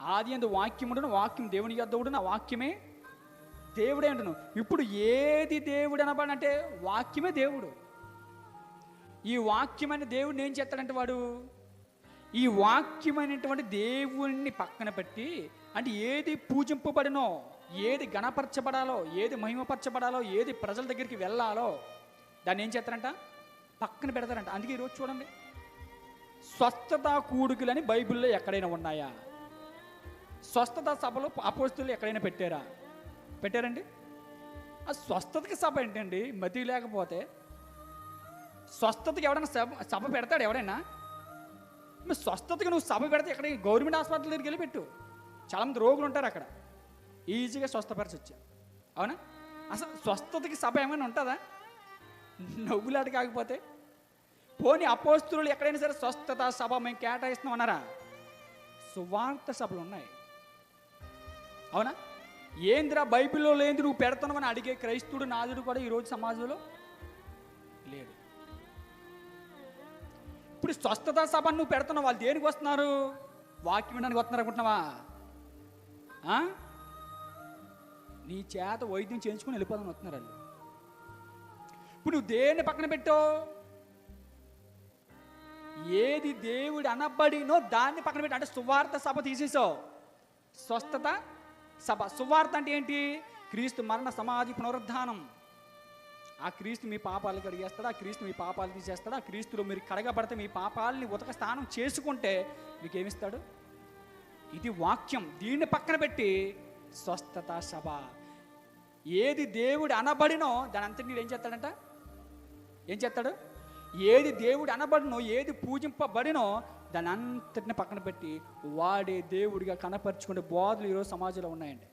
ఆది అందు వాక్యముడును వాక్యం దేవుని యొద్దవుడు ఆ వాక్యమే దేవుడే అంటును ఇప్పుడు ఏది దేవుడు అనబడంటే వాక్యమే దేవుడు. ఈ వాక్యం అనే దేవుడిని ఏం చేస్తాడంటే వాడు? ఈ వాక్యం అనేటువంటి దేవుణ్ణి పక్కన పెట్టి అంటే ఏది పూజింపబడినో ఏది గణపరచబడాలో ఏది మహిమపరచబడాలో ఏది ప్రజల దగ్గరికి వెళ్ళాలో దాన్ని ఏం చేస్తారంట? పక్కన పెడతారంట. అందుకే ఈరోజు చూడండి. స్వస్థత కూడుకులని బైబిల్లో ఎక్కడైనా ఉన్నాయా? స్వస్థత సభలో అపోస్తులు ఎక్కడైనా పెట్టారా? పెట్టారండి? ఆ స్వస్థతకి సభ ఏంటండి? మతి లేకపోతే స్వస్థతకి ఎవడైనా సభ సభ పెడతాడు ఎవడైనా? మరి స్వస్థతకి నువ్వు సభ పెడితే ఎక్కడ గవర్నమెంట్ హాస్పిటల్ దగ్గరికి వెళ్ళి పెట్టు. చాలామంది రోగులు ఉంటారు అక్కడ. ఈజీగా స్వస్థపరచొచ్చు అవునా? అసలు స్వస్థతకి సభ ఏమైనా ఉంటుందా? నవ్వులాట కాకపోతే? పోనీ అపోస్తులు ఎక్కడైనా సరే స్వస్థత సభ మేము కేటాయిస్తున్నాం అన్నారా? సువార్త సభలు ఉన్నాయి. అవునా? ఏందిరా బైబిల్లో లేని నువ్వు పెడతావు అడిగే క్రైస్తుడు నాదుడు కూడా ఈరోజు సమాజంలో లేడు. ఇప్పుడు స్వస్థత సభ నువ్వు పెడుతున్నావు వాళ్ళు దేనికి వస్తున్నారు? వాక్యం వినడానికి వస్తున్నారు అనుకుంటున్నావా? నీ చేత వైద్యం చేయించుకుని వెళ్ళిపోదామని వస్తున్నారు వాళ్ళు. ఇప్పుడు నువ్వు దేన్ని పక్కన పెట్టావు? ఏది దేవుడు అనబడినో దాన్ని పక్కన పెట్టి. అంటే సువార్త సభ తీసేసావు. స్వస్థత సభ సువార్త అంటే ఏంటి? క్రీస్తు మరణ సమాధి పునరుద్ధానం. ఆ క్రీస్తు మీ పాపాలు కడిగేస్తాడు? ఆ క్రీస్తు మీ పాపాలు తీసేస్తాడు? ఆ క్రీస్తులో మీరు కడగబడితే మీ పాపాలని ఉతక స్నానం చేసుకుంటే మీకు ఏమిస్తాడు ఇది వాక్యం. దీన్ని పక్కన పెట్టి స్వస్థత సభ. ఏది దేవుడు అనబడినో దాని అంతటి ఏం చేస్తాడంట? ఏం చేస్తాడు? ఏది దేవుడు అనబడినో ఏది పూజింపబడినో దాని అంతటిని పక్కన పెట్టి వాడే దేవుడిగా కనపరుచుకునే బోధలు ఈరోజు సమాజంలో ఉన్నాయండి.